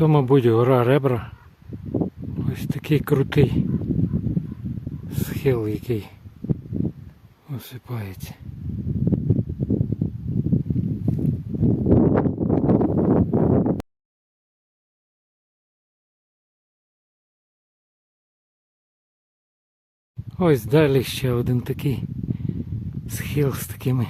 То, мабуть, гора ребра. Ось такий крутий схил, який осипається. Ось далі ще один такий схил з такими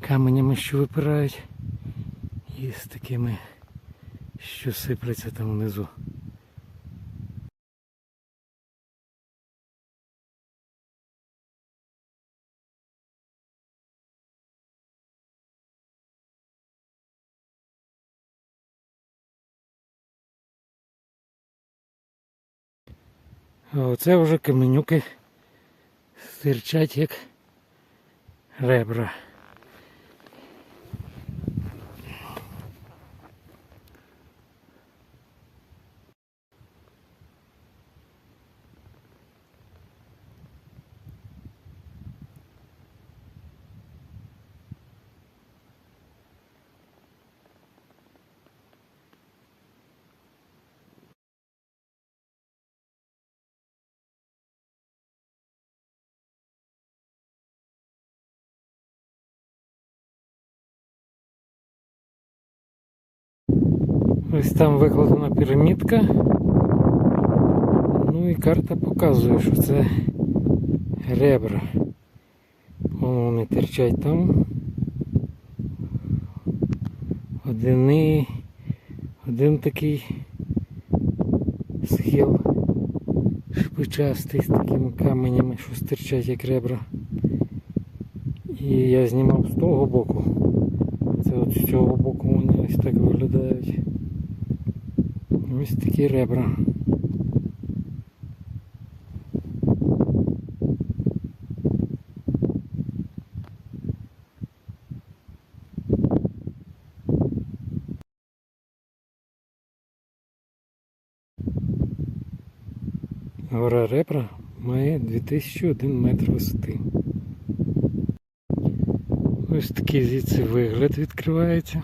каменями, що випирають, і з такими, що сипляться там внизу. А оце вже каменюки стирчать як ребра. Ось там викладена пірамідка. Ну і карта показує, що це ребра. Вон вони терчать там. Одини, один такий схил шпичастий з такими каменями, що стирчать як ребра. І я знімав з того боку. Це от з цього боку вони ось так виглядають. Ось такі ребра. Гора ребра має 2001 метр висоти. Ось такий звідси вигляд відкривається.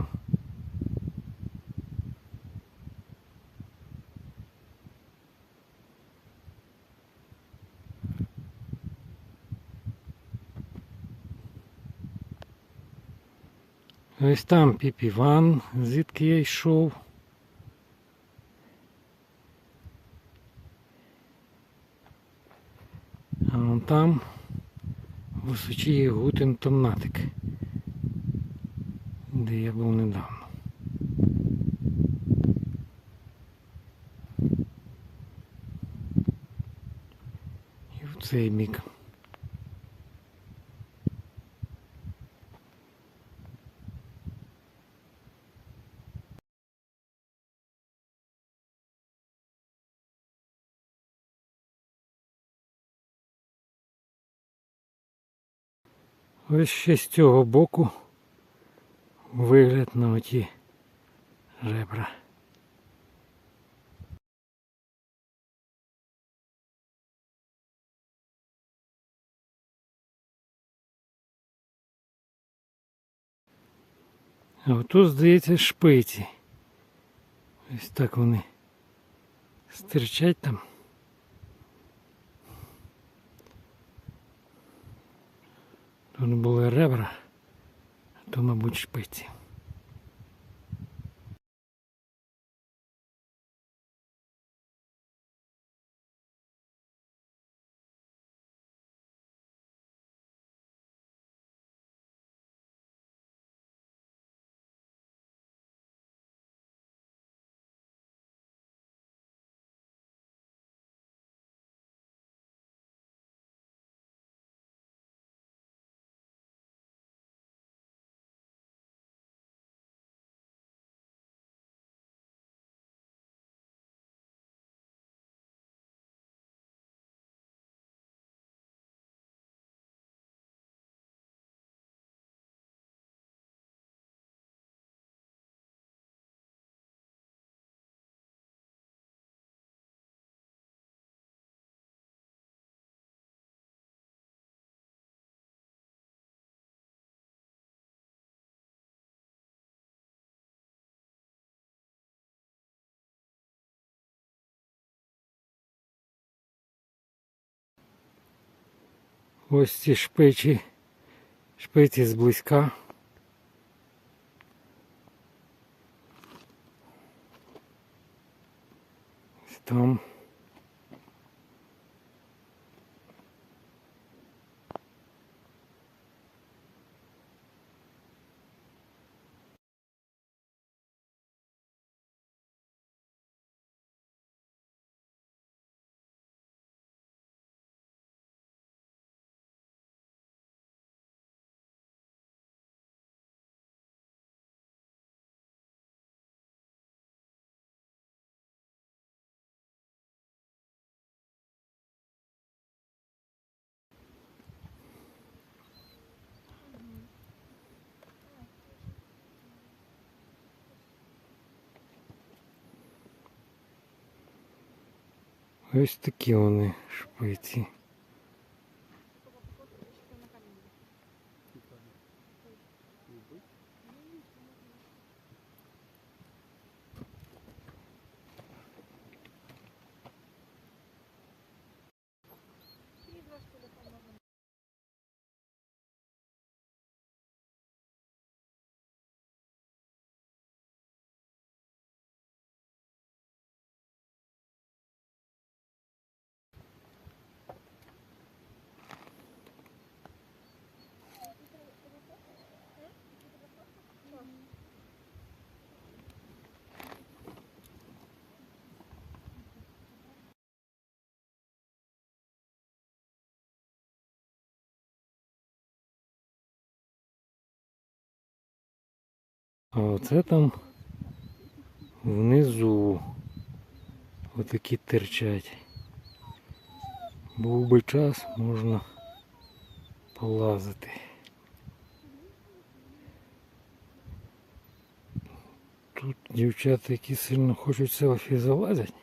Ось там піпіван, звідки я йшов. А вон там височіє Гутен Томнатик, де я був недавно. І в цей бік. Ось ще з цього боку вигляд на оті ребра. А отут, здається, шпиці. Ось так вони стирчать там. Тут були ребра, то, мабуть, шпиці. Ось ці шпичі, шпиці зблизька. Ось Там. Ось такі вони шпиці. А оце там внизу отакі терчать. Був би час, можна полазити. Тут дівчата, які сильно хочуть селфі залазять.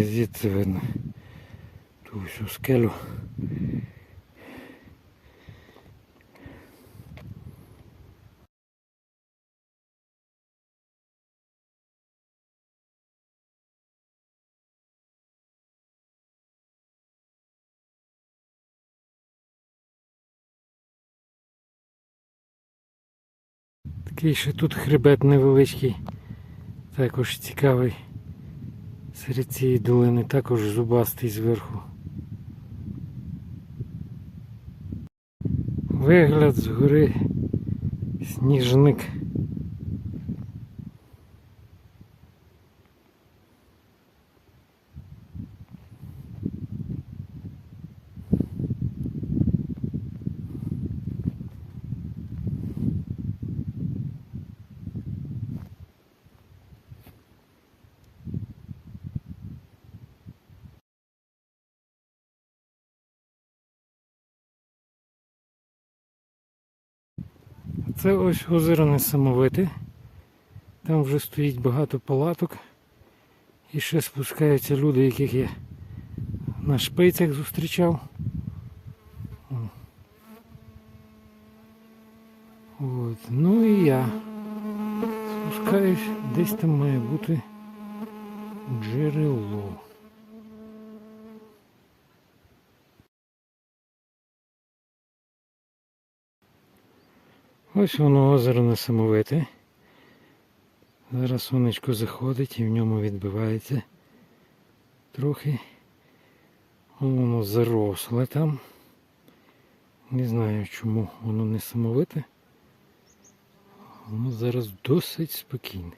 Звідси видно ту всю скелю. Такий ще тут хребет невеличкий, також цікавий. Серед цієї долини також зубастий зверху. Вигляд згори сніжник. Це ось озеро несамовите. Там вже стоїть багато палаток. І ще спускаються люди, яких я на шпицях зустрічав. От. Ну і я спускаюсь, десь там має бути джерело. Ось воно озеро несамовите. Зараз сонечко заходить і в ньому відбивається трохи. Воно заросле там. Не знаю чому воно не самовите. Воно зараз досить спокійне.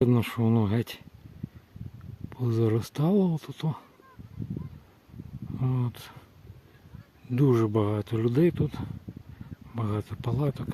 Видно, що воно геть позаростало отут. От. Дуже багато людей тут, багато палаток.